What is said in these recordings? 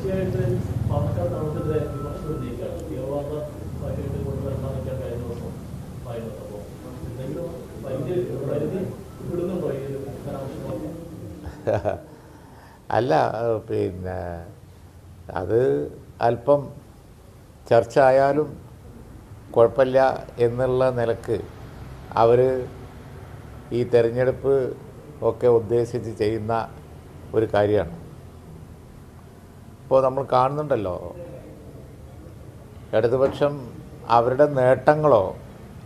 തുടർച്ചയായിട്ട് പാലക്കാട് നമുക്കെതിരെ വിമർശനം ഉന്നയിക്കുകയാണ് തീവ്രവാദ പാർട്ടിയായിട്ട് കൊണ്ടുവരണമെന്നൊക്കെ കഴിഞ്ഞ ദിവസം പറയുന്നത് അപ്പോൾ എന്തെങ്കിലും വലിയ പരിധി വിടുന്നുണ്ടോ ഈ അല്ല പിന്നെ അത് അല്പം ചർച്ച ആയാലും കുഴപ്പമില്ല എന്നുള്ള നിലയ്ക്ക് അവർ ഈ തെരഞ്ഞെടുപ്പ് ഒക്കെ ഉദ്ദേശിച്ച് ചെയ്യുന്ന ഒരു കാര്യമാണ്. ഇപ്പോൾ നമ്മൾ കാണുന്നുണ്ടല്ലോ. ഇടതുപക്ഷം അവരുടെ നേട്ടങ്ങളോ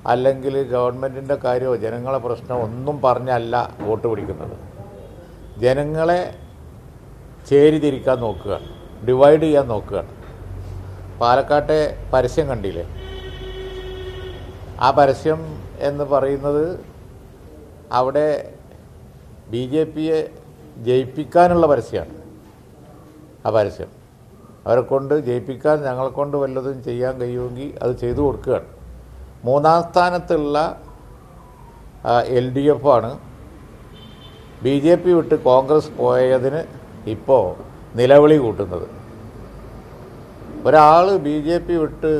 അല്ലെങ്കിൽ ഗവൺമെന്റിന്റെ കാര്യമോ ജനങ്ങളെ പ്രശ്നമോ ഒന്നും പറഞ്ഞല്ല വോട്ട് പിടിക്കുന്നത്. ജനങ്ങളെ ചേരിതിരിക്കാൻ നോക്കുകയാണ്. ഡിവൈഡ് ചെയ്യാൻ നോക്കുകയാണ്. പാലക്കാട്ടെ പരസ്യം കണ്ടില്ലേ? ആ പരസ്യം എന്ന് പറയുന്നത് അവിടെ ബി ജെ പിയെ ജയിപ്പിക്കാനുള്ള പരസ്യമാണ് ആ പരസ്യം അവരെ കൊണ്ട് ജയിപ്പിക്കാൻ ഞങ്ങളെ കൊണ്ട് വല്ലതും ചെയ്യാൻ കഴിയുമെങ്കിൽ അത് ചെയ്തു കൊടുക്കുകയാണ്. മൂന്നാം സ്ഥാനത്തുള്ള എൽ ഡി എഫ് ആണ്. ബി ജെ പി വിട്ട് കോൺഗ്രസ് പോയതിന് ഇപ്പോൾ നിലവിളി കൂട്ടുന്നത്. ഒരാൾ ബി ജെ പി വിട്ട്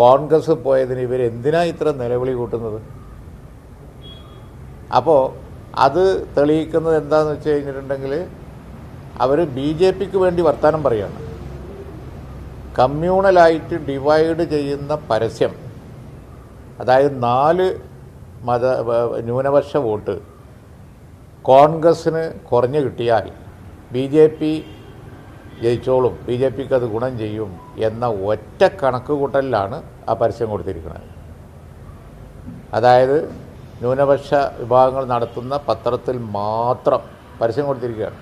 കോൺഗ്രസ് പോയതിന് ഇവർ എന്തിനാ ഇത്ര നിലവിളി കൂട്ടുന്നത്? അപ്പോൾ അത് തെളിയിക്കുന്നത് എന്താണെന്ന് വെച്ച് കഴിഞ്ഞിട്ടുണ്ടെങ്കിൽ അവർ ബി ജെ പിക്ക് വേണ്ടി വർത്തമാനം പറയുകയാണ് കമ്മ്യൂണലായിട്ട് ഡിവൈഡ് ചെയ്യുന്ന പരസ്യം അതായത് നാല് മത ന്യൂനപക്ഷ വോട്ട് കോൺഗ്രസ്സിന് കുറഞ്ഞു കിട്ടിയാൽ ബി ജെ പി ജയിച്ചോളും ബി ജെ പിക്ക് അത് ഗുണം ചെയ്യും എന്ന ഒറ്റ കണക്ക് കൂട്ടലിലാണ് ആ പരസ്യം കൊടുത്തിരിക്കുന്നത്. അതായത് ന്യൂനപക്ഷ വിഭാഗങ്ങൾ നടത്തുന്ന പത്രത്തിൽ മാത്രം പരസ്യം കൊടുത്തിരിക്കുകയാണ്.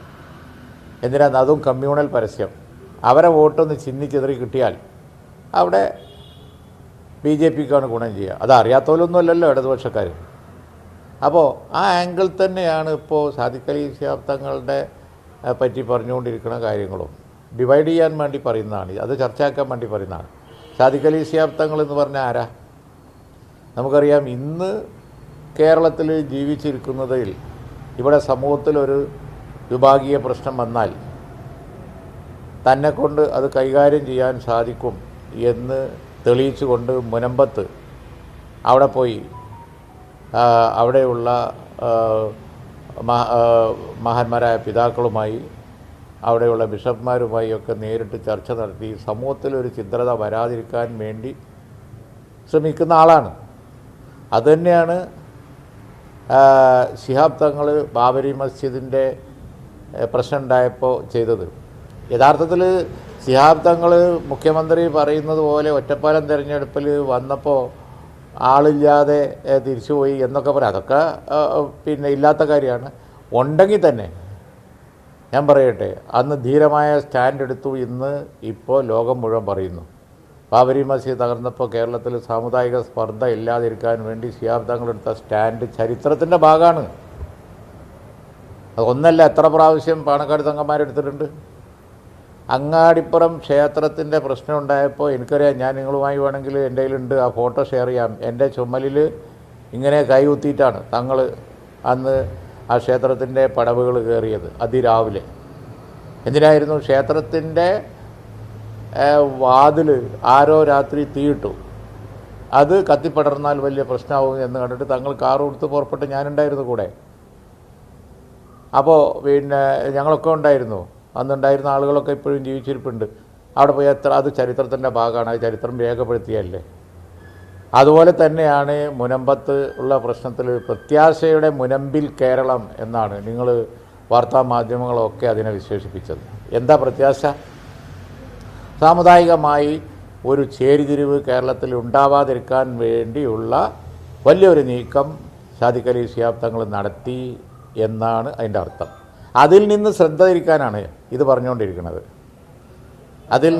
എന്തിനാണ് അതും കമ്മ്യൂണൽ പരസ്യം? അവരെ വോട്ടൊന്ന് ചിന്നിച്ചെതറി കിട്ടിയാൽ അവിടെ ബി ജെ പിക്കാണ് ഗുണം ചെയ്യുക. അത് അറിയാത്തവരൊന്നും അല്ലല്ലോ ഇടതുപക്ഷക്കാർ അപ്പോൾ ആ ആംഗിൾ തന്നെയാണ് ഇപ്പോൾ സാധിക്കലി ശാബ്ദങ്ങളുടെ പറ്റി പറഞ്ഞുകൊണ്ടിരിക്കുന്ന കാര്യങ്ങളും. ഡിവൈഡ് ചെയ്യാൻ വേണ്ടി പറയുന്നതാണ്. അത് ചർച്ചയാക്കാൻ വേണ്ടി പറയുന്നതാണ്. സാധിക്കലി ശാബ്ദങ്ങൾ എന്ന് പറഞ്ഞാൽ ആരാ? നമുക്കറിയാം ഇന്ന് കേരളത്തിൽ ജീവിച്ചിരിക്കുന്നതിൽ ഇവിടെ സമൂഹത്തിലൊരു വിഭാഗീയ പ്രശ്നം വന്നാൽ തന്നെ കൊണ്ട് അത് കൈകാര്യം ചെയ്യാൻ സാധിക്കും എന്ന് തെളിയിച്ചുകൊണ്ട് മുനമ്പത്ത് അവിടെ പോയി അവിടെയുള്ള മഹാന്മാരായ പിതാക്കളുമായി അവിടെയുള്ള ബിഷപ്പ്മാരുമായി ഒക്കെ നേരിട്ട് ചർച്ച നടത്തി സമൂഹത്തിൽ ഒരു ചിത്രത വരാതിരിക്കാൻ വേണ്ടി ശ്രമിക്കുന്ന ആളാണ്. അതുതന്നെയാണ് ശിഹാബ് തങ്ങൾ ബാബരി മസ്ജിദിന്റെ പ്രശ്നം ഉണ്ടായപ്പോൾ ചെയ്തത്. യഥാർത്ഥത്തിൽ ശിഹാബ് തങ്ങൾ മുഖ്യമന്ത്രി പറയുന്നത് പോലെ ഒറ്റപ്പാലം തിരഞ്ഞെടുപ്പിൽ വന്നപ്പോൾ ആളില്ലാതെ തിരിച്ചുപോയി എന്നൊക്കെ പറയാം. അതൊക്കെ പിന്നെ ഇല്ലാത്ത കാര്യമാണ്. ഉണ്ടെങ്കിൽ തന്നെ ഞാൻ പറയട്ടെ അന്ന് ധീരമായ സ്റ്റാൻഡ് എടുത്തു ഇന്ന് ഇപ്പോൾ ലോകം മുഴുവൻ പറയുന്നു. ബാബരി മസ്ജിദ് തകർന്നപ്പോൾ കേരളത്തിൽ സാമുദായിക സ്പർദ്ധ ഇല്ലാതിരിക്കാൻ വേണ്ടി ശിഹാബ് തങ്ങളെടുത്ത സ്റ്റാൻഡ് ചരിത്രത്തിന്റെ ഭാഗമാണ്. അത് ഒന്നല്ല എത്ര പ്രാവശ്യം പാണക്കാട് തങ്ങന്മാരെടുത്തിട്ടുണ്ട് അങ്ങാടിപ്പുറം ക്ഷേത്രത്തിന്റെ പ്രശ്നം ഉണ്ടായപ്പോൾ എനിക്കറിയാം ഞാൻ നിങ്ങളുമായി വേണമെങ്കിൽ എന്റെ കയ്യിലുണ്ട് ആ ഫോട്ടോ ഷെയർ ചെയ്യാം. എന്റെ ചുമലിൽ ഇങ്ങനെ കൈകുത്തിയിട്ടാണ് തങ്ങൾ അന്ന് ആ ക്ഷേത്രത്തിന്റെ പടവുകൾ കയറിയത് അതിരാവിലെ. എന്തിനായിരുന്നു? ക്ഷേത്രത്തിന്റെ വാതിൽ ആരോ രാത്രി തീയിട്ടു. അത് കത്തിപ്പടർന്നാൽ വലിയ പ്രശ്നമാവും എന്ന് കണ്ടിട്ട് തങ്ങൾ കാർ കൊടുത്ത് പുറപ്പെട്ട് ഞാനുണ്ടായിരുന്നു കൂടെ. അപ്പോൾ പിന്നെ ഞങ്ങളൊക്കെ ഉണ്ടായിരുന്നു. അന്നുണ്ടായിരുന്ന ആളുകളൊക്കെ ഇപ്പോഴും ജീവിച്ചിരിപ്പുണ്ട്. അവിടെ പോയി എത്ര അത് ചരിത്രത്തിന്റെ ഭാഗമാണ്. അത് ചരിത്രം രേഖപ്പെടുത്തിയല്ലേ? അതുപോലെ തന്നെയാണ് മുനമ്പത്ത് ഉള്ള പ്രശ്നത്തിൽ പ്രത്യാശയുടെ മുനമ്പിൽ കേരളം എന്നാണ് നിങ്ങൾ വാർത്താ മാധ്യമങ്ങളൊക്കെ അതിനെ വിശേഷിപ്പിച്ചത്. എന്താ പ്രത്യാശ? സാമുദായികമായി ഒരു ചേരിതിരിവ് കേരളത്തിൽ ഉണ്ടാവാതിരിക്കാൻ വേണ്ടിയുള്ള വലിയൊരു നീക്കം സാദിഖ് അലി നടത്തി എന്നാണ് അതിന്റെ അർത്ഥം. അതിൽ നിന്ന് ശ്രദ്ധ തിരിക്കാനാണ് ഇത് പറഞ്ഞുകൊണ്ടിരിക്കുന്നത്. അതിൽ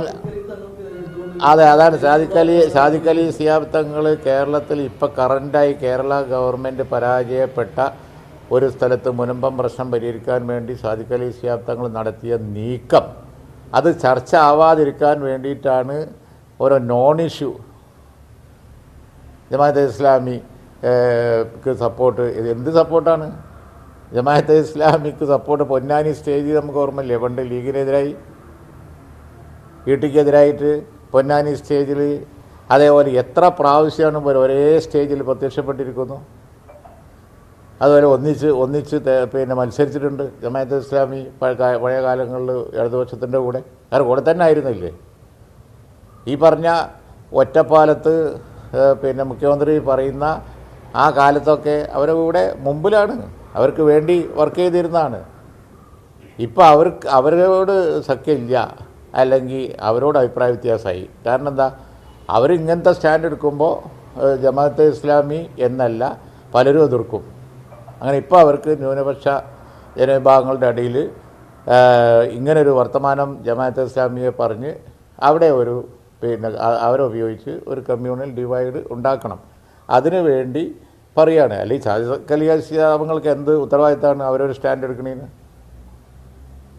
അതെ അതാണ്. സാദിഖലി സാദിഖലി സിയാബ് തങ്ങൾ കേരളത്തിൽ ഇപ്പോൾ കറണ്ടായി കേരള ഗവൺമെന്റ് പരാജയപ്പെട്ട ഒരു സ്ഥലത്ത് മുനമ്പം പ്രശ്നം പരിഹരിക്കാൻ വേണ്ടി സാദിഖലി സിയാബ് തങ്ങൾ നടത്തിയ നീക്കം അത് ചർച്ച ആവാതിരിക്കാൻ വേണ്ടിയിട്ടാണ് ഓരോ നോൺ ഇഷ്യൂ ജമാഅത്തെ ഇസ്ലാമിക്ക് സപ്പോർട്ട്. ഇത് എന്ത് സപ്പോർട്ടാണ്? ജമാഅത്തെ ഇസ്ലാമിക്ക് സപ്പോർട്ട് പൊന്നാനി സ്റ്റേജിൽ നമുക്ക് ഓർമ്മയില്ലേ? പണ്ട് ലീഗിനെതിരായി ഇ ടിക്കെതിരായിട്ട് പൊന്നാനി സ്റ്റേജിൽ അതേപോലെ എത്ര പ്രാവശ്യമാണ് ഇവർ ഒരേ സ്റ്റേജിൽ പ്രത്യക്ഷപ്പെട്ടിരിക്കുന്നു. അതുപോലെ ഒന്നിച്ച് ഒന്നിച്ച് പിന്നെ മത്സരിച്ചിട്ടുണ്ട് ജമാഅത്ത് ഇസ്ലാമി പഴയ കാലങ്ങളിൽ ഇടതുപക്ഷത്തിന്റെ കൂടെ. അവരുടെ കൂടെ തന്നെ ആയിരുന്നില്ലേ? ഈ പറഞ്ഞ ഒറ്റപ്പാലത്ത് പിന്നെ മുഖ്യമന്ത്രി പറയുന്ന ആ കാലത്തൊക്കെ അവരുടെ കൂടെ മുമ്പിലാണ്. അവർക്ക് വേണ്ടി വർക്ക് ചെയ്തിരുന്നതാണ്. ഇപ്പം അവർക്ക് അവരോട് സഖ്യമില്ല. അല്ലെങ്കിൽ അവരോട് അഭിപ്രായ വ്യത്യാസമായി. കാരണം എന്താ? അവരിങ്ങനത്തെ സ്റ്റാൻഡ് എടുക്കുമ്പോൾ ജമാഅത്തെ ഇസ്ലാമി എന്നല്ല പലരും എതിർക്കും. അങ്ങനെ ഇപ്പോൾ അവർക്ക് ന്യൂനപക്ഷ ജനവിഭാഗങ്ങളുടെ ഇടയിൽ ഇങ്ങനൊരു വർത്തമാനം ജമാഅത്തെ ഇസ്ലാമിയെ പറഞ്ഞ് അവിടെ ഒരു പിന്നെ അവരുപയോഗിച്ച് ഒരു കമ്മ്യൂണൽ ഡിവൈഡ് ഉണ്ടാക്കണം. അതിനു വേണ്ടി പറയുകയാണ് അല്ലെങ്കിൽ ചാലിയാശാപങ്ങൾക്ക് എന്ത് ഉത്തരവാദിത്തമാണ് അവരൊരു stand എടുക്കണേന്ന്?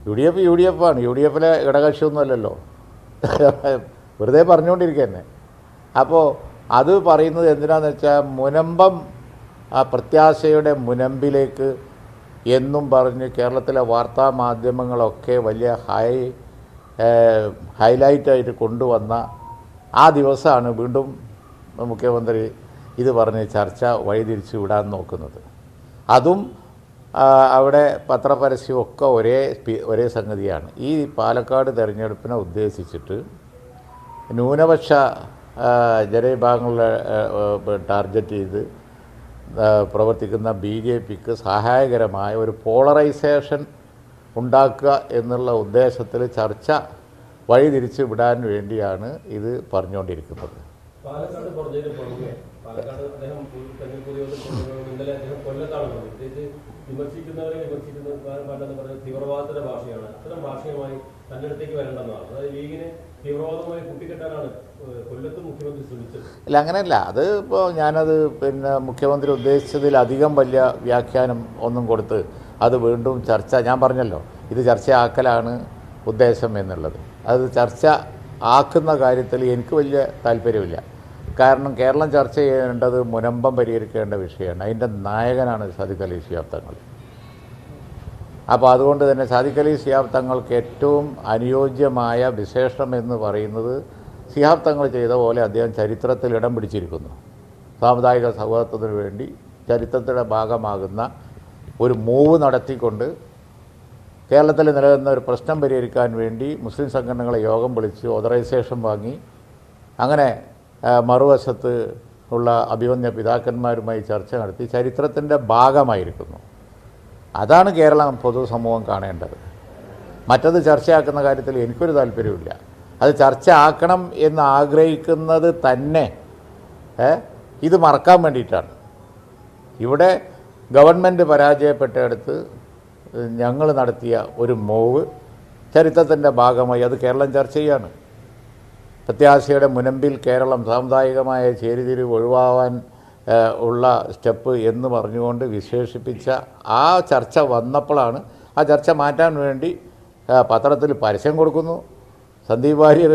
U D F U D F ആണ്. യു ഡി എഫിലെ ഘടകക്ഷിയൊന്നും അല്ലല്ലോ വെറുതെ പറഞ്ഞുകൊണ്ടിരിക്കുക തന്നെ അപ്പോൾ അത് പറയുന്നത് എന്തിനാന്ന് വെച്ചാൽ മുനമ്പം ആ പ്രത്യാശയുടെ മുനമ്പിലേക്ക് എന്നും പറഞ്ഞ് കേരളത്തിലെ വാർത്താ മാധ്യമങ്ങളൊക്കെ വലിയ ഹൈ ഹൈലൈറ്റായിട്ട് കൊണ്ടുവന്ന ആ ദിവസമാണ് വീണ്ടും മുഖ്യമന്ത്രി ഇത് പറഞ്ഞ് ചർച്ച വഴിതിരിച്ച് വിടാൻ നോക്കുന്നത്. അതും അവിടെ പത്രപരസ്യമൊക്കെ ഒരേ ഒരേ സംഗതിയാണ്. ഈ പാലക്കാട് തെരഞ്ഞെടുപ്പിനെ ഉദ്ദേശിച്ചിട്ട് ന്യൂനപക്ഷ ജനവിഭാഗങ്ങളെ ടാർഗറ്റ് ചെയ്ത് പ്രവർത്തിക്കുന്ന ബി ജെ പിക്ക് സഹായകരമായ ഒരു പോളറൈസേഷൻ ഉണ്ടാക്കുക എന്നുള്ള ഉദ്ദേശത്തിൽ ചർച്ച വഴിതിരിച്ച് വിടാൻ വേണ്ടിയാണ് ഇത് പറഞ്ഞുകൊണ്ടിരിക്കുന്നത്. പാലക്കാട് അദ്ദേഹം ഭാഷയാണ്. അടുത്തേക്ക് അതായത് ലീഗിനെ കൊല്ലത്ത് മുഖ്യമന്ത്രി ശ്രമിച്ചത്. അല്ല അങ്ങനെയല്ല. അത് ഇപ്പോൾ ഞാനത് പിന്നെ മുഖ്യമന്ത്രി ഉദ്ദേശിച്ചതിൽ അധികം വലിയ വ്യാഖ്യാനം ഒന്നും കൊടുത്ത് അത് വീണ്ടും ചർച്ച ഞാൻ പറഞ്ഞല്ലോ ഇത് ചർച്ചയാക്കലാണ് ഉദ്ദേശം എന്നുള്ളത്. അത് ചർച്ച ആക്കുന്ന കാര്യത്തിൽ എനിക്ക് വലിയ താല്പര്യമില്ല. കാരണം കേരളം ചർച്ച ചെയ്യേണ്ടത് മുനമ്പം പരിഹരിക്കേണ്ട വിഷയമാണ്. അതിന്റെ നായകനാണ് സാദിഖ് അലി സിയാബ് തങ്ങൾ. അപ്പോൾ അതുകൊണ്ട് തന്നെ സാദിഖ് അലി ശിയാബ് തങ്ങൾക്ക് ഏറ്റവും അനുയോജ്യമായ വിശേഷം എന്ന് പറയുന്നത് ശിഹാബ് തങ്ങൾ ചെയ്ത പോലെ അദ്ദേഹം ചരിത്രത്തിൽ ഇടം പിടിച്ചിരിക്കുന്നു. സാമുദായിക സൗഹാർദ്ദത്തിന് വേണ്ടി ചരിത്രത്തിന്റെ ഭാഗമാകുന്ന ഒരു മൂവ് നടത്തിക്കൊണ്ട് കേരളത്തിൽ നിലനിന്ന ഒരു പ്രശ്നം പരിഹരിക്കാൻ വേണ്ടി മുസ്ലിം സംഘടനകളെ യോഗം വിളിച്ച് ഓതറൈസേഷൻ വാങ്ങി. അങ്ങനെ മറുവശത്ത് ഉള്ള അഭിമന്യ പിതാക്കന്മാരുമായി ചർച്ച നടത്തി ചരിത്രത്തിന്റെ ഭാഗമായിരിക്കുന്നു. അതാണ് കേരളം പൊതുസമൂഹം കാണേണ്ടത്. മറ്റത് ചർച്ചയാക്കുന്ന കാര്യത്തിൽ എനിക്കൊരു താല്പര്യമില്ല അത് ചർച്ച ആക്കണം എന്ന് ആഗ്രഹിക്കുന്നത് തന്നെ ഇത് മറക്കാൻ വേണ്ടിയിട്ടാണ്. ഇവിടെ ഗവൺമെന്റ് പരാജയപ്പെട്ടയിടത്ത് ഞങ്ങൾ നടത്തിയ ഒരു മൂവ് ചരിത്രത്തിന്റെ ഭാഗമായി അത് കേരളം ചർച്ച ചെയ്യാണ്. പ്രത്യാശയുടെ മുനമ്പിൽ കേരളം സാമുദായികമായ ചേരിതിരിവ് ഒഴിവാവാൻ ഉള്ള സ്റ്റെപ്പ് എന്ന് പറഞ്ഞുകൊണ്ട് വിശേഷിപ്പിച്ച ആ ചർച്ച വന്നപ്പോഴാണ് ആ ചർച്ച മാറ്റാൻ വേണ്ടി പത്രത്തിൽ പരസ്യം കൊടുക്കുന്നു. സന്ദീപ് വാര്യർ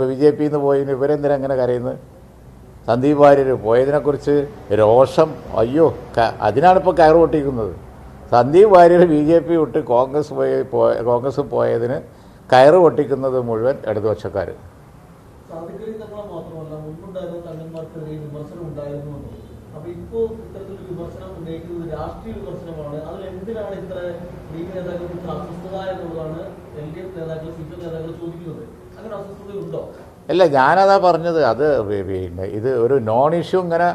ബി ജെ പിയിൽ നിന്ന് പോയതിന് ഇവരെന്തിനാ അങ്ങനെ കരയുന്നത് സന്ദീപ് വാര്യർ പോയതിനെക്കുറിച്ച് രോഷം അയ്യോ അതിനാണ് അതിനാണിപ്പോൾ കയറ് പൊട്ടിക്കുന്നത്. Sandeep Warrier B J P വിട്ട് കോൺഗ്രസ് പോയ കോൺഗ്രസ് പോയതിന് കയറ് പൊട്ടിക്കുന്നത് മുഴുവൻ ഇടതുപക്ഷക്കാർ സാധിക്കലി തങ്ങളെ മാത്രമല്ല മുൻപുണ്ടായിരുന്ന തങ്ങന്മാർക്കെതിരെ വിമർശനം ഉണ്ടായിരുന്നു. അപ്പൊ ഇപ്പോ ഇത്തരത്തിൽ വിമർശനം ഉന്നയിക്കുന്നത് രാഷ്ട്രീയ വിമർശനമാണ്. അതിൽ എന്തിനാണ് ഇത്ര ലീഗ് നേതാക്കൾക്ക് ഇത്ര അസ്വസ്ഥത എന്നുള്ളതാണ് എൽ ഡി എഫ് നേതാക്കൾ സി പി എം നേതാക്കൾ ചോദിക്കുന്നത്. അങ്ങനെ അസ്വസ്ഥതയുണ്ടോ? അല്ല ഞാനതാ പറഞ്ഞത്. അത് പിന്നെ ഇത് ഒരു നോൺ ഇഷ്യൂ ഇങ്ങനെ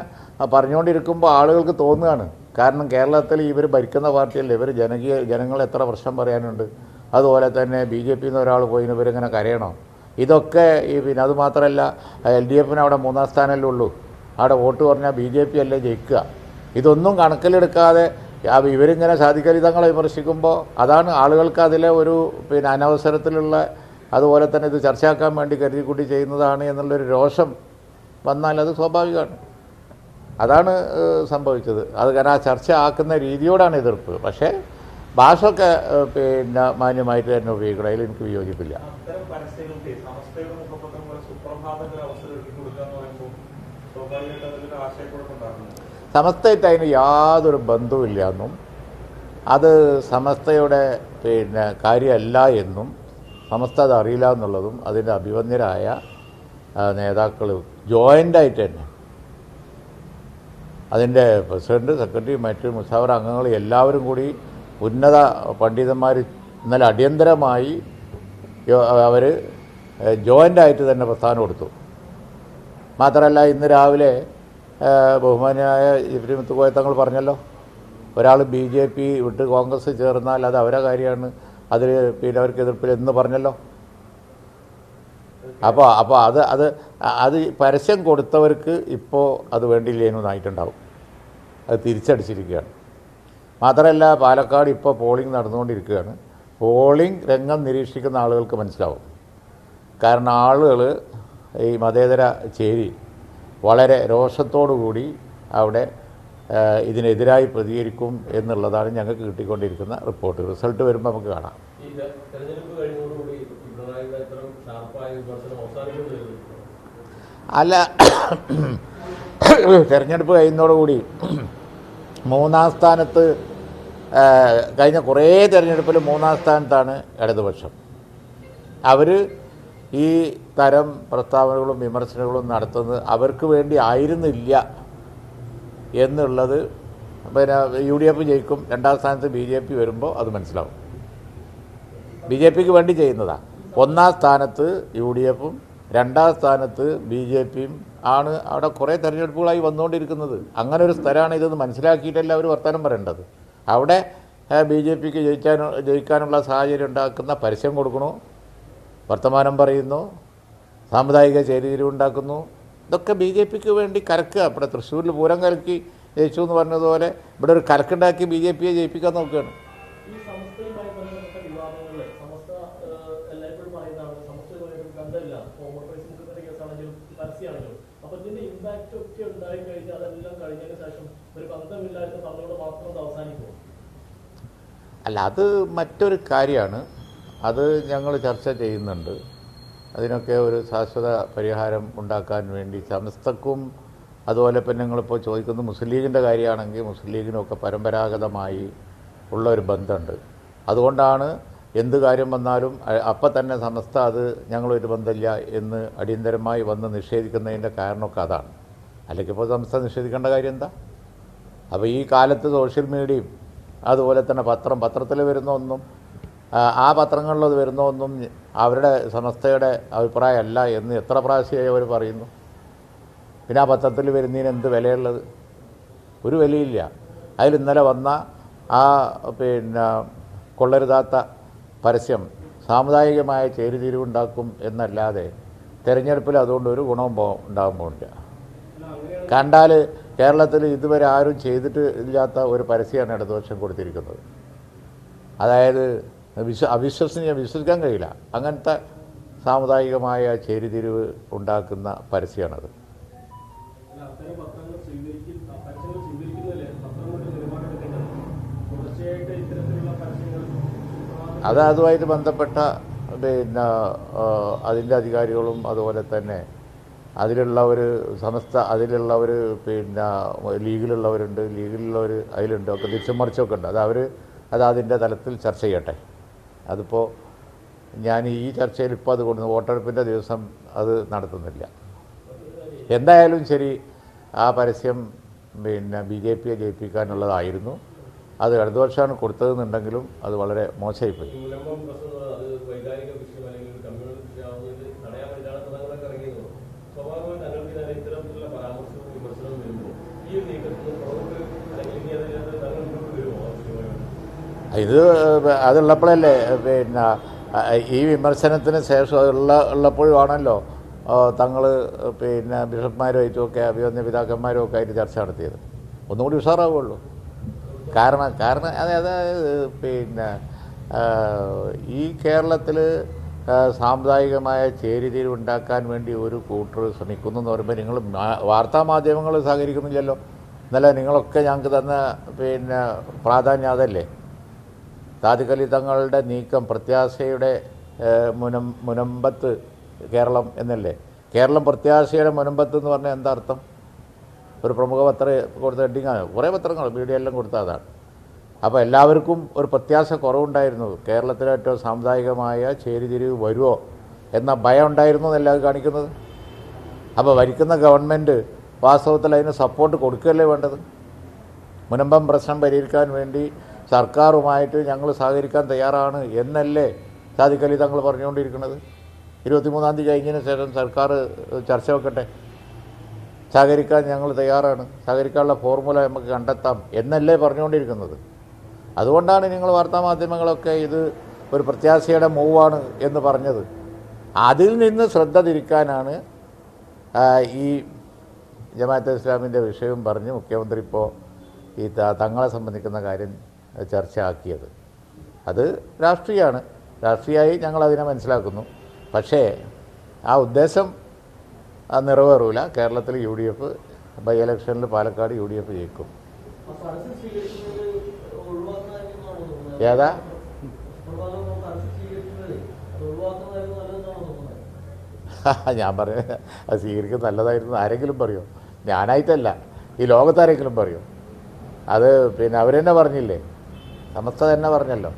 പറഞ്ഞുകൊണ്ടിരിക്കുമ്പോൾ ആളുകൾക്ക് തോന്നുകയാണ്. കാരണം കേരളത്തിൽ ഇവർ ഭരിക്കുന്ന പാർട്ടിയല്ലേ? ഇവർ ജനകീയ ജനങ്ങൾ എത്ര പ്രശ്നം പറയാനുണ്ട്? അതുപോലെ തന്നെ ബി ജെ പിന്ന് ഒരാൾ പോയി ഇവരിങ്ങനെ കരയണോ? ഇതൊക്കെ ഈ പിന്നെ അതുമാത്രമല്ല എൽ ഡി എഫിന് അവിടെ മൂന്നാം സ്ഥാനമല്ലേ ഉള്ളൂ അവിടെ വോട്ട് പറഞ്ഞാൽ ബി ജെ പി അല്ലേ ജയിക്കുക. ഇതൊന്നും കണക്കിലെടുക്കാതെ ഇവരിങ്ങനെ സാധിക്കരിതങ്ങളെ വിമർശിക്കുമ്പോൾ അതാണ് ആളുകൾക്ക് അതിലെ ഒരു പിന്നെ അനവസരത്തിലുള്ള അതുപോലെ തന്നെ ഇത് ചർച്ചയാക്കാൻ വേണ്ടി കരുതിക്കൂട്ടി ചെയ്യുന്നതാണ് എന്നുള്ളൊരു രോഷം വന്നാൽ അത് സ്വാഭാവികമാണ്. അതാണ് സംഭവിച്ചത്. അത് കാരണം ആ ചർച്ച ആക്കുന്ന രീതിയോടാണ് എതിർപ്പ്. പക്ഷേ ഭാഷയൊക്കെ പിന്നെ മാന്യമായിട്ട് തന്നെ ഉപയോഗിക്കണം. അതിൽ എനിക്ക് വിയോജിപ്പില്ല. സമസ്തയായിട്ട് അതിന് യാതൊരു ബന്ധവുമില്ല എന്നും അത് സമസ്തയുടെ പിന്നെ കാര്യമല്ല എന്നും സമസ്ത അത് അറിയില്ല എന്നുള്ളതും അതിന്റെ അഭിവന്യരായ നേതാക്കൾ ജോയിന്റായിട്ട് തന്നെ. അതിന്റെ പ്രസിഡന്റ് സെക്രട്ടറി മറ്റ് മുസാവർ അംഗങ്ങൾ എല്ലാവരും കൂടി ഉന്നത പണ്ഡിതന്മാർ ഇന്നലെ അടിയന്തരമായി അവർ ജോയിന്റായിട്ട് തന്നെ പ്രസ്ഥാനം കൊടുത്തു. മാത്രമല്ല ഇന്ന് രാവിലെ ബഹുമാനായ ഇബ്രീം കോയ തങ്ങൾ പറഞ്ഞല്ലോ ഒരാൾ ബി ജെ പി വിട്ട് കോൺഗ്രസ് ചേർന്നാൽ അത് അവരെ കാര്യമാണ് അതിൽ പിന്നെ അവർക്ക് എതിർപ്പിൽ എന്ന് പറഞ്ഞല്ലോ. അപ്പോൾ അപ്പോൾ അത് അത് അത് പരസ്യം കൊടുത്തവർക്ക് ഇപ്പോൾ അത് വേണ്ടിയില്ലേന്നായിട്ടുണ്ടാവും അത് തിരിച്ചടിച്ചിരിക്കുകയാണ്. മാത്രമല്ല പാലക്കാട് ഇപ്പോൾ പോളിംഗ് നടന്നുകൊണ്ടിരിക്കുകയാണ്. പോളിംഗ് രംഗം നിരീക്ഷിക്കുന്ന ആളുകൾക്ക് മനസ്സിലാവും. കാരണം ആളുകൾ ഈ മതേതര ചേരി വളരെ കൂടി അവിടെ ഇതിനെതിരായി പ്രതികരിക്കും എന്നുള്ളതാണ് ഞങ്ങൾക്ക് കിട്ടിക്കൊണ്ടിരിക്കുന്ന റിപ്പോർട്ട് റിസൾട്ട് വരുമ്പോൾ നമുക്ക് കാണാം. അല്ല തെരഞ്ഞെടുപ്പ് കഴിയുന്നതോടുകൂടി മൂന്നാം സ്ഥാനത്ത് കഴിഞ്ഞ കുറേ തെരഞ്ഞെടുപ്പിൽ മൂന്നാം സ്ഥാനത്താണ് ഇടതുപക്ഷം. അവർ ഈ തരം പ്രസ്താവനകളും വിമർശനങ്ങളും നടത്തുന്നത് അവർക്ക് വേണ്ടി ആയിരുന്നില്ല എന്നുള്ളത് പിന്നെ യു ഡി എഫ് ജയിക്കും രണ്ടാം സ്ഥാനത്ത് ബി ജെ പി വരുമ്പോൾ അത് മനസ്സിലാവും. ബി ജെ പിക്ക് വേണ്ടി ചെയ്യുന്നതാണ് ഒന്നാം സ്ഥാനത്ത് യു ഡി എഫും രണ്ടാം സ്ഥാനത്ത് ബി ജെ പിയും ആണ് അവിടെ കുറേ തെരഞ്ഞെടുപ്പുകളായി വന്നുകൊണ്ടിരിക്കുന്നത്. അങ്ങനെ ഒരു സ്ഥലമാണ് ഇതെന്ന് മനസ്സിലാക്കിയിട്ടല്ല അവർ വർത്തമാനം പറയേണ്ടത്? അവിടെ ബി ജെ പിക്ക് ജയിക്കാനോ ജയിക്കാനുള്ള സാഹചര്യം ഉണ്ടാക്കുന്ന പരസ്യം കൊടുക്കണു. വർത്തമാനം പറയുന്നു. സാമുദായിക ചേരിതിരിവുണ്ടാക്കുന്നു ഇതൊക്കെ ബി ജെ പിക്ക് വേണ്ടി കരക്കുക ഇവിടെ തൃശ്ശൂരിൽ പൂരം കലക്കി ജയിച്ചു എന്ന് പറഞ്ഞതുപോലെ ഇവിടെ ഒരു കലക്കുണ്ടാക്കി ബി ജെ പിയെ ജയിപ്പിക്കാൻ നോക്കുകയാണ്. എല്ലായ്പ്പോഴും അപ്പൊ ഇതിന്റെ ഇമ്പാക്ട് ഒക്കെ ഉണ്ടായി കഴിഞ്ഞാൽ അതെല്ലാം കഴിഞ്ഞതിന് ശേഷം ഒരു ബന്ധമില്ലാത്ത എന്ന് മാത്രം അവസാനിക്കും. അല്ല അത് മറ്റൊരു കാര്യമാണ്. അത് ഞങ്ങൾ ചർച്ച ചെയ്യുന്നുണ്ട്. അതിനൊക്കെ ഒരു ശാശ്വത പരിഹാരം ഉണ്ടാക്കാൻ വേണ്ടി സമസ്തക്കും അതുപോലെ തന്നെ നിങ്ങളിപ്പോൾ ചോദിക്കുന്നത് മുസ്ലിം ലീഗിന്റെ കാര്യമാണെങ്കിൽ മുസ്ലിം ലീഗിനൊക്കെ പരമ്പരാഗതമായി ഉള്ള ഒരു ബന്ധമുണ്ട്. അതുകൊണ്ടാണ് എന്ത് കാര്യം വന്നാലും അപ്പം തന്നെ സമസ്ത അത് ഞങ്ങളൊരു ബന്ധമില്ല എന്ന് അടിയന്തരമായി വന്ന് നിഷേധിക്കുന്നതിന്റെ കാരണമൊക്കെ അതാണ്. അല്ലെങ്കിൽ ഇപ്പോൾ സമസ്ത നിഷേധിക്കേണ്ട കാര്യം എന്താ? അപ്പോൾ ഈ കാലത്ത് സോഷ്യൽ മീഡിയയും അതുപോലെ തന്നെ പത്രം പത്രത്തിൽ വരുന്ന ഒന്നും ആ, പത്രങ്ങളിലത് വരുന്ന ഒന്നും അവരുടെ സമസ്തയുടെ അഭിപ്രായമല്ല എന്ന് എത്ര പ്രാവശ്യമായി അവർ പറയുന്നു. പിന്നെ ആ പത്രത്തിൽ വരുന്നതിന് എന്ത് വിലയുള്ളത്? ഒരു വിലയില്ല. അതിൽ ഇന്നലെ വന്ന ആ പിന്നെ കൊള്ളരുതാത്ത പരസ്യം സാമുദായികമായ ചേരുതിരിവുണ്ടാക്കും എന്നല്ലാതെ തിരഞ്ഞെടുപ്പിൽ അതുകൊണ്ട് ഒരു ഗുണവും ഉണ്ടാകാൻ പോകുന്നില്ല കണ്ടാൽ കേരളത്തിൽ ഇതുവരെ ആരും ചെയ്തിട്ട് ഇല്ലാത്ത ഒരു പരസ്യമാണ് ഇടതുപക്ഷം കൊടുത്തിരിക്കുന്നത്. അതായത് വിശ്വ അവിശ്വസനീയ വിശ്വസിക്കാൻ കഴിയില്ല. അങ്ങനത്തെ സാമുദായികമായ ചേരിതിരിവ് ഉണ്ടാക്കുന്ന പരസ്യമാണത്. അത് അതുമായിട്ട് ബന്ധപ്പെട്ട പിന്നെ അതിന്റെ അധികാരികളും അതുപോലെ തന്നെ അതിലുള്ള ഒരു സമസ്ത ഒരു പിന്നെ ലീഗിലുള്ളവരുണ്ട് ലീഗിലുള്ളവർ അതിലുണ്ട് ഒക്കെ തിരിച്ചും മറിച്ചൊക്കെ ഉണ്ട്. അത് അവർ അത് അതിന്റെ തലത്തിൽ ചർച്ച ചെയ്യട്ടെ. അതിപ്പോൾ ഞാൻ ഈ ചർച്ചയിൽ ഇപ്പോൾ അത് കൊണ്ട് വോട്ടെടുപ്പിന്റെ ദിവസം അത് നടത്തുന്നില്ല. എന്തായാലും ശരി ആ പരസ്യം പിന്നെ ബി ജെ പിയെ ജയിപ്പിക്കാനുള്ളതായിരുന്നു. അത് ഇടതുപക്ഷമാണ് കൊടുത്തതെന്നുണ്ടെങ്കിലും അത് വളരെ മോശമായിപ്പോയി. ഇത് അതുള്ളപ്പോഴല്ലേ പിന്നെ ഈ വിമർശനത്തിന് ശേഷം ഉള്ള ഉള്ളപ്പോഴുമാണല്ലോ തങ്ങൾ പിന്നെ ബിഷപ്പ്മാരുമായിട്ടുമൊക്കെ അഭിവന്യ പിതാക്കന്മാരും ഒക്കെ ആയിട്ട് ചർച്ച നടത്തിയത്. ഒന്നുകൂടി ഉഷാറാവുള്ളൂ കാരണം കാരണം അത് അതായത് പിന്നെ ഈ കേരളത്തിൽ സാമുദായികമായ ചേരിതിരിവുണ്ടാക്കാൻ വേണ്ടി ഒരു കൂട്ടർ ശ്രമിക്കുന്നു എന്ന് പറയുമ്പോൾ നിങ്ങൾ വാർത്താമാധ്യമങ്ങൾ വാർത്താ മാധ്യമങ്ങൾ സഹകരിക്കുന്നില്ലല്ലോ. എന്നല്ല നിങ്ങളൊക്കെ ഞങ്ങൾക്ക് തന്ന പിന്നെ പ്രാധാന്യം അതല്ലേ? താദിഖലി തങ്ങളുടെ നീക്കം പ്രത്യാശയുടെ മുനം മുനമ്പത്ത് കേരളം എന്നല്ലേ? കേരളം പ്രത്യാശയുടെ മുനമ്പത്ത് എന്ന് പറഞ്ഞാൽ എന്താ അർത്ഥം? ഒരു പ്രമുഖ പത്രം കൊടുത്ത ഹെഡിങ്ങാണ് കുറേ പത്രങ്ങൾ മീഡിയ എല്ലാം കൊടുത്ത അതാണ്. അപ്പോൾ എല്ലാവർക്കും ഒരു പ്രത്യാശ കുറവുണ്ടായിരുന്നു. കേരളത്തിലെ ഏറ്റവും സാമുദായികമായ ചേരിതിരിവ് വരുമോ എന്ന ഭയം ഉണ്ടായിരുന്നു എന്നല്ല അത് കാണിക്കുന്നത്? അപ്പോൾ ഭരിക്കുന്ന ഗവൺമെന്റ് വാസ്തവത്തിൽ അതിന് സപ്പോർട്ട് കൊടുക്കുകയല്ലേ വേണ്ടത്? മുനമ്പം പ്രശ്നം പരിഹരിക്കാൻ വേണ്ടി സർക്കാരുമായിട്ട് ഞങ്ങൾ സഹകരിക്കാൻ തയ്യാറാണ് എന്നല്ലേ സാദിഖലി തങ്ങൾ പറഞ്ഞുകൊണ്ടിരിക്കുന്നത്? ഇരുപത്തിമൂന്നാം തീയതി കഴിഞ്ഞതിന് ശേഷം സർക്കാർ ചർച്ച വെക്കട്ടെ? സഹകരിക്കാൻ ഞങ്ങൾ തയ്യാറാണ്. സഹകരിക്കാനുള്ള ഫോർമുല നമുക്ക് കണ്ടെത്താം എന്നല്ലേ പറഞ്ഞുകൊണ്ടിരിക്കുന്നത്. അതുകൊണ്ടാണ് നിങ്ങൾ വാർത്താമാധ്യമങ്ങളൊക്കെ ഇത് ഒരു പ്രത്യാശയുടെ മൂവാണ് എന്ന് പറഞ്ഞത്. അതിൽ നിന്ന് ശ്രദ്ധ തിരിക്കാനാണ് ഈ ജമാഅത്തെ ഇസ്ലാമിന്റെ വിഷയം പറഞ്ഞ് മുഖ്യമന്ത്രി ഇപ്പോൾ ഈ തങ്ങളെ സംബന്ധിക്കുന്ന കാര്യം ചർച്ച ചർച്ചയാക്കിയത് അത് രാഷ്ട്രീയമാണ് രാഷ്ട്രീയമായി ഞങ്ങളതിനെ മനസ്സിലാക്കുന്നു. പക്ഷേ ആ ഉദ്ദേശം അത് നിറവേറൂല. കേരളത്തിൽ യു ഡി എഫ് ബൈ ഇലക്ഷനിൽ പാലക്കാട് യു ഡി എഫ് ജയിക്കും? ഏതാ? ഞാൻ പറഞ്ഞ അത് സ്വീകരിക്കുന്നത് നല്ലതായിരുന്നു. ആരെങ്കിലും പറയോ? ഞാനായിട്ടല്ല. ഈ ലോകത്താരെങ്കിലും പറയോ? അത് പിന്നെ അവരെന്നെ പറഞ്ഞില്ലേ? സമസ്ത തന്നെ പറഞ്ഞല്ലോ.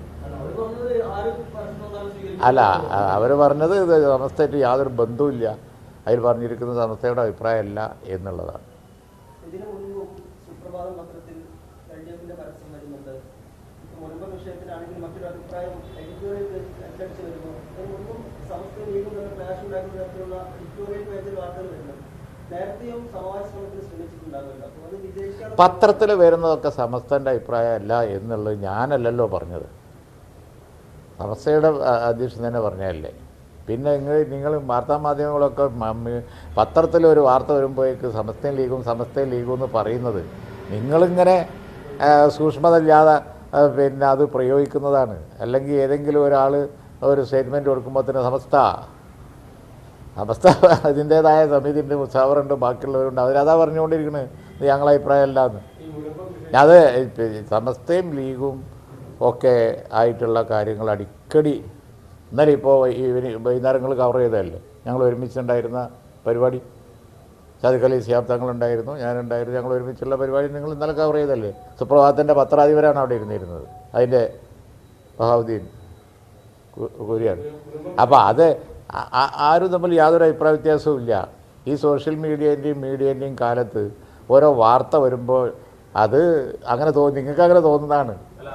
അല്ല അവർ പറഞ്ഞത് ഇത് സമസ്തയായിട്ട് യാതൊരു ബന്ധവുമില്ല. അതിൽ പറഞ്ഞിരിക്കുന്ന സമസ്തയുടെ അഭിപ്രായമല്ല എന്നുള്ളതാണ്. ഇതിനു മുൻപ് സുപ്രഭാതം പത്രത്തിൽ എൽ ഡി എഫിന്റെ പരസ്യം വരുന്നുണ്ട്. ഇപ്പൊ മുൻപ് വിഷയത്തിലാണെങ്കിൽ മറ്റൊരു അഭിപ്രായം എഡിറ്റോറിയൽ അച്ചടിച്ച് വരുന്നു. അതിന് മുൻപും സമസ്ത ലീഗും തമ്മിൽ ക്ലാഷ് ഉണ്ടാക്കുന്ന തരത്തിലുള്ള എഡിറ്റോറിയൽ പേജിൽ വാർത്തകൾ വരുന്നു നേരത്തെയും സമവായ ശ്രമത്തിന് ശ്രമിച്ചിട്ടുണ്ടാകുമല്ലോ. അപ്പോൾ അത് വിജയിക്കാതെ പത്രത്തിൽ വരുന്നതൊക്കെ സമസ്തന്റെ അഭിപ്രായമല്ല എന്നുള്ളത് ഞാനല്ലല്ലോ പറഞ്ഞത്. സമസ്തയുടെ അധ്യക്ഷൻ തന്നെ പറഞ്ഞതല്ലേ? പിന്നെ നിങ്ങൾ നിങ്ങൾ വാർത്താമാധ്യമങ്ങളൊക്കെ പത്രത്തിൽ ഒരു വാർത്ത വരുമ്പോഴേക്ക് സമസ്തയും ലീഗും സമസ്തയും ലീഗും എന്ന് പറയുന്നത് നിങ്ങളിങ്ങനെ ആ, സൂക്ഷ്മത ഇല്ലാതെ പിന്നെ അത് പ്രയോഗിക്കുന്നതാണ്. അല്ലെങ്കിൽ ഏതെങ്കിലും ഒരാൾ ഒരു സ്റ്റേറ്റ്മെന്റ് കൊടുക്കുമ്പോൾ തന്നെ സമസ്ത അവസ്ഥ അതിന്റേതായ സമിതിന്റെ മുസാവറുണ്ട് ബാക്കിയുള്ളവരുണ്ട്. അവരതാ പറഞ്ഞുകൊണ്ടിരിക്കുന്നത് ഇത് ഞങ്ങളെ അഭിപ്രായമല്ല എന്ന് അത് സമസ്തയും ലീഗും ഒക്കെ ആയിട്ടുള്ള കാര്യങ്ങൾ അടിക്കടി ഇന്നലെ ഇപ്പോൾ ഈ വൈകുന്നേരങ്ങൾ കവർ ചെയ്തതല്ലേ? ഞങ്ങൾ ഒരുമിച്ചുണ്ടായിരുന്ന പരിപാടി. ചതുക്കലി സിയാബ് തങ്ങളുണ്ടായിരുന്നു ഞാനുണ്ടായിരുന്നു. ഞങ്ങൾ ഒരുമിച്ചുള്ള പരിപാടി നിങ്ങൾ ഇന്നലെ കവർ ചെയ്തല്ലേ സുപ്രഭാതത്തിന്റെ പത്രാധിപരാണ് അവിടെ ഇരുന്നിരുന്നത്. അതിന്റെ ബഹാവുദ്ദീൻ കുര്യാണ്. അപ്പോൾ അത് ആരും തമ്മിൽ യാതൊരു അഭിപ്രായ വ്യത്യാസവും ഇല്ല. ഈ സോഷ്യൽ മീഡിയേന്റെയും മീഡിയേന്റെയും കാലത്ത് ഓരോ വാർത്ത വരുമ്പോൾ അത് അങ്ങനെ തോന്നി. നിങ്ങൾക്ക് അങ്ങനെ തോന്നുന്നതാണ് അല്ല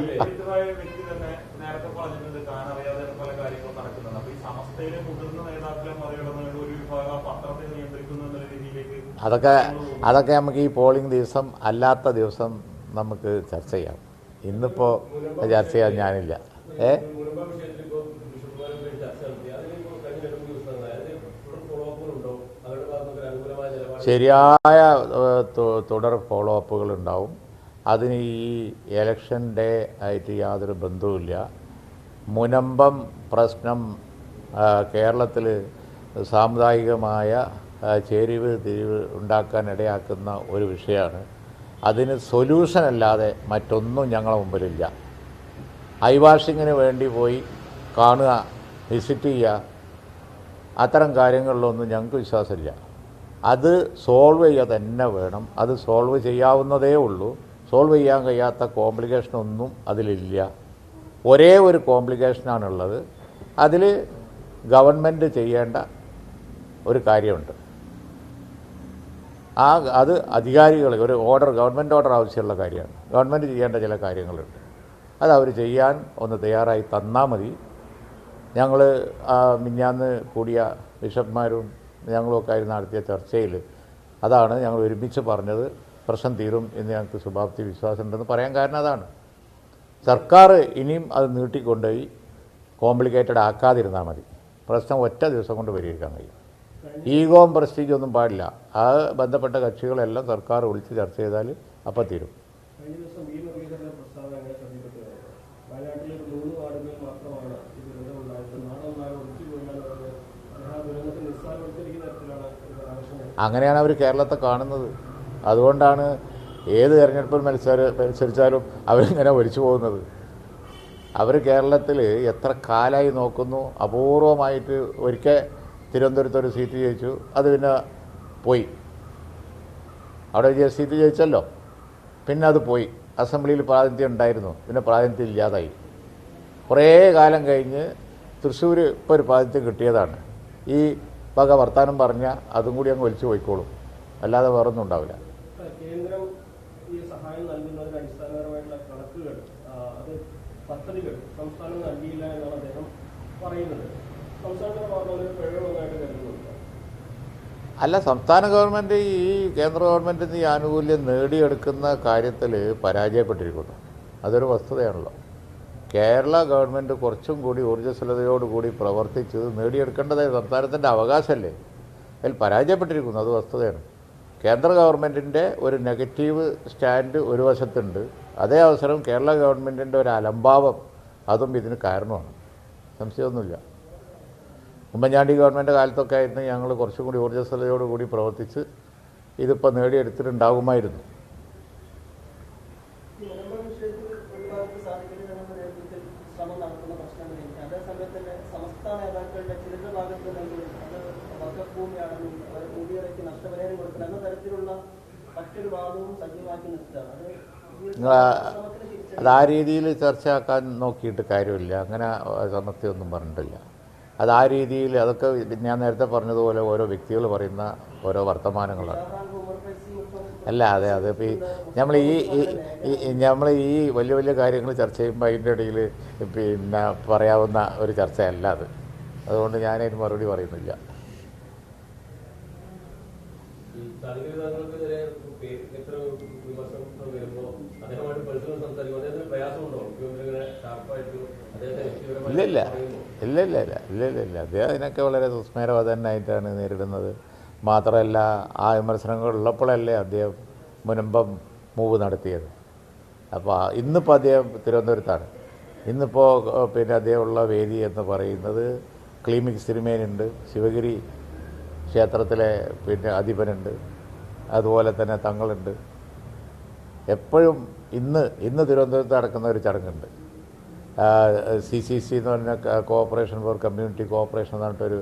ഈ എഡിറ്ററായ വ്യക്തി തന്നെ നേരത്തെ പറഞ്ഞിട്ടുണ്ട് താൻ അറിയാതെ പല കാര്യങ്ങളും നടക്കുന്നുണ്ട് അപ്പൊ ഈ സമസ്തയിലെ മുതിർന്ന നേതാക്കളെ മറികടന്നുകൊണ്ട് ഒരു വിഭാഗം ആ പത്രത്തെ നിയന്ത്രിക്കുന്നു എന്നുള്ള രീതിയിലേക്ക് അതൊക്കെ അതൊക്കെ നമുക്ക് ഈ പോളിംഗ് ദിവസം അല്ലാത്ത ദിവസം നമുക്ക് ചർച്ച ചെയ്യാം. ഇന്നിപ്പോൾ ചർച്ച ചെയ്യാൻ ഞാനില്ല. ഏ? ശരിയായ തുടർ ഫോളോ അപ്പുകൾ ഉണ്ടാവും അതിന് ഈ ഇലക്ഷൻ ഡേ ആയിട്ട് യാതൊരു ബന്ധവുമില്ല. മുനമ്പം പ്രശ്നം കേരളത്തിൽ സാമുദായികമായ ചേരിവ് തിരിവ് ഉണ്ടാക്കാൻ ഇടയാക്കുന്ന ഒരു വിഷയമാണ്. അതിന് സൊല്യൂഷൻ അല്ലാതെ മറ്റൊന്നും ഞങ്ങളുടെ മുമ്പിലില്ല. ഐ വാഷിങ്ങിന് വേണ്ടി പോയി കാണുക വിസിറ്റ് ചെയ്യുക അത്തരം കാര്യങ്ങളിലൊന്നും ഞങ്ങൾക്ക് വിശ്വാസമില്ല. അത് സോൾവ് ചെയ്യുക തന്നെ വേണം. അത് സോൾവ് ചെയ്യാവുന്നതേ ഉള്ളൂ. സോൾവ് ചെയ്യാൻ കഴിയാത്ത കോംപ്ലിക്കേഷനൊന്നും അതിലില്ല. ഒരേ ഒരു കോംപ്ലിക്കേഷനാണുള്ളത് അതിൽ ഗവൺമെന്റ് ചെയ്യേണ്ട ഒരു കാര്യമുണ്ട്. ആ അത് അധികാരികൾ ഒരു ഓർഡർ ഗവൺമെന്റ് ഓർഡർ ആവശ്യമുള്ള കാര്യമാണ്. ഗവൺമെന്റ് ചെയ്യേണ്ട ചില കാര്യങ്ങളുണ്ട്. അത് അവർ ചെയ്യാൻ ഒന്ന് തയ്യാറായി തന്നാൽ മതി. ഞങ്ങൾ മിഞ്ഞാന്ന് കൂടിയ ബിഷപ്പ്മാരും ഞങ്ങളുമൊക്കെ ആയി നടത്തിയ ചർച്ചയിൽ അതാണ് ഞങ്ങൾ ഒരുമിച്ച് പറഞ്ഞത്. പ്രശ്നം തീരും എന്ന് ഞങ്ങൾക്ക് ശുഭാപ്തി വിശ്വാസമുണ്ടെന്ന് പറയാൻ കാരണം അതാണ്. സർക്കാർ ഇനിയും അത് നീട്ടിക്കൊണ്ടുപോയി കോംപ്ലിക്കേറ്റഡ് ആക്കാതിരുന്നാൽ മതി. പ്രശ്നം ഒറ്റ ദിവസം കൊണ്ട് പരിഹരിക്കാൻ കഴിയും. ഈഗോം പ്രസ്റ്റീജ് ഒന്നും പാടില്ല. ആ ബന്ധപ്പെട്ട കക്ഷികളെല്ലാം സർക്കാർ വിളിച്ച് ചർച്ച ചെയ്താൽ അപ്പം തീരും. അങ്ങനെയാണ് അവർ കേരളത്തെ കാണുന്നത്. അതുകൊണ്ടാണ് ഏത് തെരഞ്ഞെടുപ്പിൽ മത്സര മത്സരിച്ചാലും അവരിങ്ങനെ ഒലിച്ചു പോകുന്നത്. അവർ കേരളത്തിൽ എത്ര കാലമായി നോക്കുന്നു. അപൂർവമായിട്ട് ഒരിക്കൽ തിരുവനന്തപുരത്ത് ഒരു സീറ്റ് ജയിച്ചു. അത് പിന്നെ പോയി. അവിടെ സീറ്റ് ജയിച്ചല്ലോ. പിന്നെ അത് പോയി. അസംബ്ലിയിൽ പ്രാതിനിധ്യം ഉണ്ടായിരുന്നു. പിന്നെ പ്രാതിനിധ്യം ഇല്ലാതായി. കുറേ കാലം കഴിഞ്ഞ് തൃശ്ശൂർ ഇപ്പോൾ ഒരു പ്രാതിനിധ്യം കിട്ടിയതാണ്. ഈ വക വർത്താനം പറഞ്ഞാൽ അതും കൂടി അങ്ങ് വലിച്ചു പോയിക്കോളും. അല്ലാതെ വേറൊന്നും ഉണ്ടാവില്ല. സംസ്ഥാനം നൽകിയില്ല എന്നാണ് അദ്ദേഹം പറയുന്നത്. സംസ്ഥാനത്തിന് പിഴവുള്ളതായിട്ട് കരുതുന്നുണ്ട് അല്ല സംസ്ഥാന ഗവൺമെന്റ് ഈ കേന്ദ്ര ഗവൺമെന്റിൽ ഈ ആനുകൂല്യം നേടിയെടുക്കുന്ന കാര്യത്തിൽ പരാജയപ്പെട്ടിരിക്കുന്നു. അതൊരു വസ്തുതയാണല്ലോ. കേരള ഗവൺമെന്റ് കുറച്ചും കൂടി ഊർജസ്വലതയോടുകൂടി പ്രവർത്തിച്ച് നേടിയെടുക്കേണ്ടതായ സംസ്ഥാനത്തിന്റെ അവകാശമല്ലേ? അതിൽ പരാജയപ്പെട്ടിരിക്കുന്നു അത് വസ്തുതയാണ്. കേന്ദ്ര ഗവൺമെന്റിന്റെ ഒരു നെഗറ്റീവ് സ്റ്റാൻഡ് ഒരു വശത്തുണ്ട്. അതേ അവസരം കേരള ഗവൺമെന്റിന്റെ ഒരു അലംഭാവം അതും ഇതിന് കാരണമാണ്. സംശയമൊന്നുമില്ല. ഉമ്മൻചാണ്ടി ഗവൺമെന്റ് കാലത്തൊക്കെ ആയിരുന്നു ഞങ്ങൾ കുറച്ചും കൂടി ഊർജസ്വലതയോടുകൂടി പ്രവർത്തിച്ച് ഇതിപ്പോൾ നേടിയെടുത്തിട്ടുണ്ടാകുമായിരുന്നു. അത് ആ രീതിയിൽ ചർച്ചയാക്കാൻ നോക്കിയിട്ട് കാര്യമില്ല. അങ്ങനെ സമത്യമൊന്നും പറഞ്ഞിട്ടില്ല. അത് ആ രീതിയിൽ അതൊക്കെ ഞാൻ നേരത്തെ പറഞ്ഞതുപോലെ ഓരോ വ്യക്തികൾ പറയുന്ന ഓരോ വർത്തമാനങ്ങളാണ്. അല്ല അതെ അതെ ഇപ്പോൾ ഈ നമ്മൾ ഈ നമ്മൾ ഈ വലിയ വലിയ കാര്യങ്ങൾ ചർച്ച ചെയ്യുമ്പോൾ അതിന്റെ ഇടയിൽ പിന്നെ പറയാവുന്ന ഒരു ചർച്ചയല്ല അത്. അതുകൊണ്ട് ഞാൻ ഞാനതിന് മറുപടി പറയുന്നില്ല. ഇല്ല ഇല്ല ഇല്ല ഇല്ല ഇല്ല ഇല്ല ഇല്ല ഇല്ല അദ്ദേഹം അതിനൊക്കെ വളരെ സുസ്മേരവതനായിട്ടാണ് നേരിടുന്നത്. മാത്രമല്ല ആ വിമർശനങ്ങൾ ഉള്ളപ്പോഴല്ലേ അദ്ദേഹം മുനമ്പം മൂവ് നടത്തിയത്. അപ്പോൾ ഇന്നിപ്പോൾ അദ്ദേഹം തിരുവനന്തപുരത്താണ്. ഇന്നിപ്പോൾ പിന്നെ അദ്ദേഹമുള്ള വേദി എന്ന് പറയുന്നത് ക്ലീമിക് സിനിമേനുണ്ട് ശിവഗിരി ക്ഷേത്രത്തിലെ പിന്നെ അധിപനുണ്ട്. അതുപോലെ തന്നെ തങ്ങളുണ്ട്. എപ്പോഴും ഇന്ന് ഇന്ന് തിരുവനന്തപുരത്ത് നടക്കുന്ന ഒരു ചടങ്ങുണ്ട്. സി സി സി എന്ന് പറഞ്ഞ കോഓപ്പറേഷൻ ഫോർ കമ്മ്യൂണിറ്റി കോഓപ്പറേഷൻ എന്ന് പറഞ്ഞിട്ടൊരു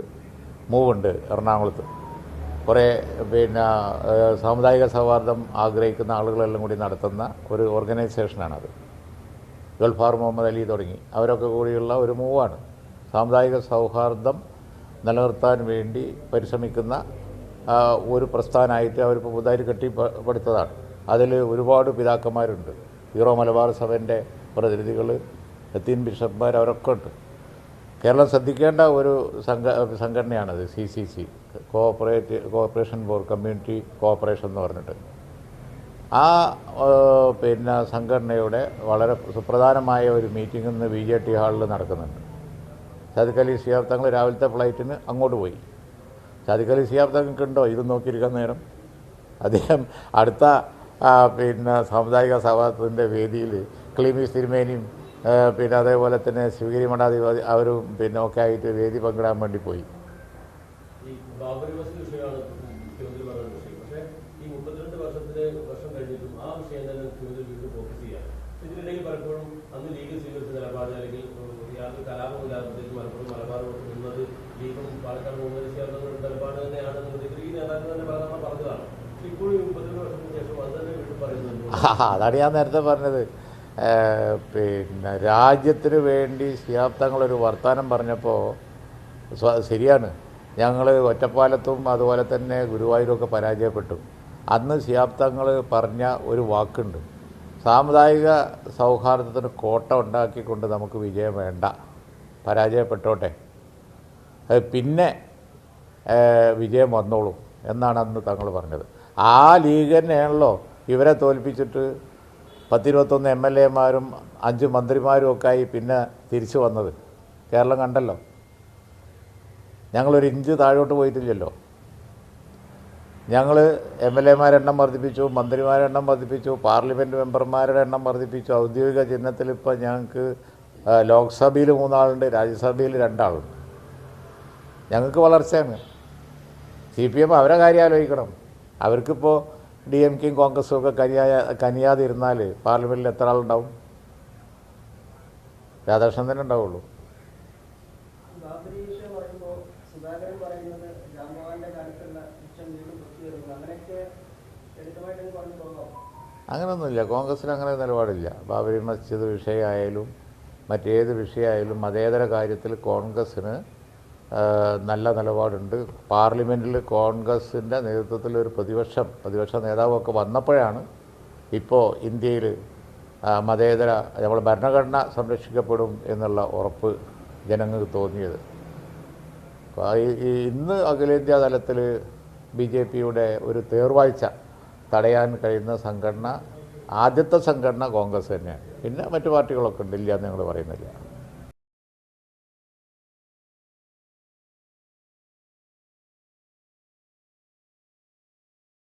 മൂവുണ്ട് എറണാകുളത്ത്. കുറേ പിന്നെ സാമുദായിക സൗഹാർദ്ദം ആഗ്രഹിക്കുന്ന ആളുകളെല്ലാം കൂടി നടത്തുന്ന ഒരു ഓർഗനൈസേഷനാണത് ഗൾഫാർ മുഹമ്മദ് അലി തുടങ്ങി. അവരൊക്കെ കൂടിയുള്ള ഒരു മൂവാണ്. സാമുദായിക സൗഹാർദ്ദം നിലനിർത്താൻ വേണ്ടി പരിശ്രമിക്കുന്ന ഒരു പ്രസ്ഥാനമായിട്ട് അവരിപ്പോൾ പുതുതായി കെട്ടിപ്പടുത്തതാണ് അതിൽ ഒരുപാട് പിതാക്കന്മാരുണ്ട്. ഹീറോ മലബാർ സഭന്റെ പ്രതിനിധികൾ ലത്തീൻ ബിഷപ്പ്മാർ അവരൊക്കെ ഉണ്ട്. കേരളം ശ്രദ്ധിക്കേണ്ട ഒരു സംഘ സംഘടനയാണത് C C C cooperate cooperation for community cooperation എന്ന് പറഞ്ഞിട്ട്. ആ പിന്നെ സംഘടനയുടെ വളരെ സുപ്രധാനമായ ഒരു മീറ്റിംഗ് ഇന്ന് ബി ജെ ടി ഹാളിൽ നടക്കുന്നുണ്ട്. സാദിഖ് അലി തങ്ങൾ രാവിലത്തെ ഫ്ലൈറ്റിന് അങ്ങോട്ട് പോയി. സാദിഖ് അലി തങ്ങൾക്ക് ഉണ്ടോ? ഇത് നോക്കിയിരിക്കാൻ നേരം. അദ്ദേഹം അടുത്ത പിന്നെ സാമുദായിക സഭാത്തിന്റെ വേദിയിൽ ക്ലീമി തിരുമേനിയും ആ, പിന്നെ അതേപോലെ തന്നെ ശിവഗിരി മഠാധിപതി അവരും പിന്നെ ഒക്കെ ആയിട്ട് വേദി പങ്കിടാൻ വേണ്ടി പോയി. അതാണ് ഞാൻ നേരത്തെ പറഞ്ഞത്. പിന്നെ രാജ്യത്തിന് വേണ്ടി ശിഹാബ് തങ്ങളൊരു വർത്തമാനം പറഞ്ഞപ്പോൾ ശരിയാണ്. ഞങ്ങൾ ഒറ്റപ്പാലത്തും അതുപോലെ തന്നെ ഗുരുവായൂരൊക്കെ പരാജയപ്പെട്ടു. അന്ന് ശിഹാബ് തങ്ങൾ പറഞ്ഞ ഒരു വാക്കുണ്ട്. സാമുദായിക സൗഹാർദ്ദത്തിന് കോട്ട ഉണ്ടാക്കിക്കൊണ്ട് നമുക്ക് വിജയം വേണ്ട. പരാജയപ്പെട്ടോട്ടെ. പിന്നെ വിജയം വന്നോളും എന്നാണ് അന്ന് തങ്ങൾ പറഞ്ഞത്. ആ ലീഗ് തന്നെയാണല്ലോ ഇവരെ തോൽപ്പിച്ചിട്ട് പത്തിരുപത്തൊന്ന് എം എൽ എമാരും അഞ്ച് മന്ത്രിമാരും ഒക്കെ ആയി പിന്നെ തിരിച്ചു വന്നത്. കേരളം കണ്ടല്ലോ. ഞങ്ങളൊരു ഇഞ്ച് താഴോട്ട് പോയിട്ടില്ലല്ലോ. ഞങ്ങൾ എം എൽ എമാരുടെ എണ്ണം വർദ്ധിപ്പിച്ചു മന്ത്രിമാരുടെ എണ്ണം വർദ്ധിപ്പിച്ചു പാർലമെന്റ് മെമ്പർമാരുടെ എണ്ണം വർദ്ധിപ്പിച്ചു. ഔദ്യോഗിക ചിഹ്നത്തിൽ ഇപ്പോൾ ഞങ്ങൾക്ക് ലോക്സഭയിൽ മൂന്നാളുണ്ട് രാജ്യസഭയിൽ രണ്ടാളുണ്ട്. ഞങ്ങൾക്ക് വളർച്ചയാണ് സി പി എം അവരെ കാര്യം ആലോചിക്കണം. അവർക്കിപ്പോൾ ഡി എം കെയും കോൺഗ്രസും ഒക്കെ കനിയായ ഇരുന്നാൽ പാർലമെന്റിൽ എത്ര ആളുണ്ടാവും? രാധാകൃഷ്ണൻ തന്നെ ഉണ്ടാവുള്ളൂ. അങ്ങനെയൊന്നുമില്ല കോൺഗ്രസ്സിന് അങ്ങനെ നിലപാടില്ല. ബാബരി മസ്ജിദ് വിഷയമായാലും മറ്റേത് വിഷയമായാലും മതേതര കാര്യത്തിൽ കോൺഗ്രസ്സിന് നല്ല നിലപാടുണ്ട്. പാർലമെന്റിൽ കോൺഗ്രസിന്റെ നേതൃത്വത്തിൽ ഒരു പ്രതിപക്ഷം പ്രതിപക്ഷ നേതാവൊക്കെ വന്നപ്പോഴാണ് ഇപ്പോൾ ഇന്ത്യയിൽ മതേതര നമ്മൾ ഭരണഘടന സംരക്ഷിക്കപ്പെടും എന്നുള്ള ഉറപ്പ് ജനങ്ങൾക്ക് തോന്നിയത്. ഇന്ന് അഖിലേന്ത്യാ തലത്തിൽ ബി ജെ പിയുടെ ഒരു തേർവാഴ്ച തടയാൻ കഴിയുന്ന സംഘടന ആദ്യത്തെ സംഘടന കോൺഗ്രസ് തന്നെയാണ്. പിന്നെ മറ്റു പാർട്ടികളൊക്കെ ഉണ്ടില്ല എന്ന് ഞങ്ങൾ പറയുന്നില്ല.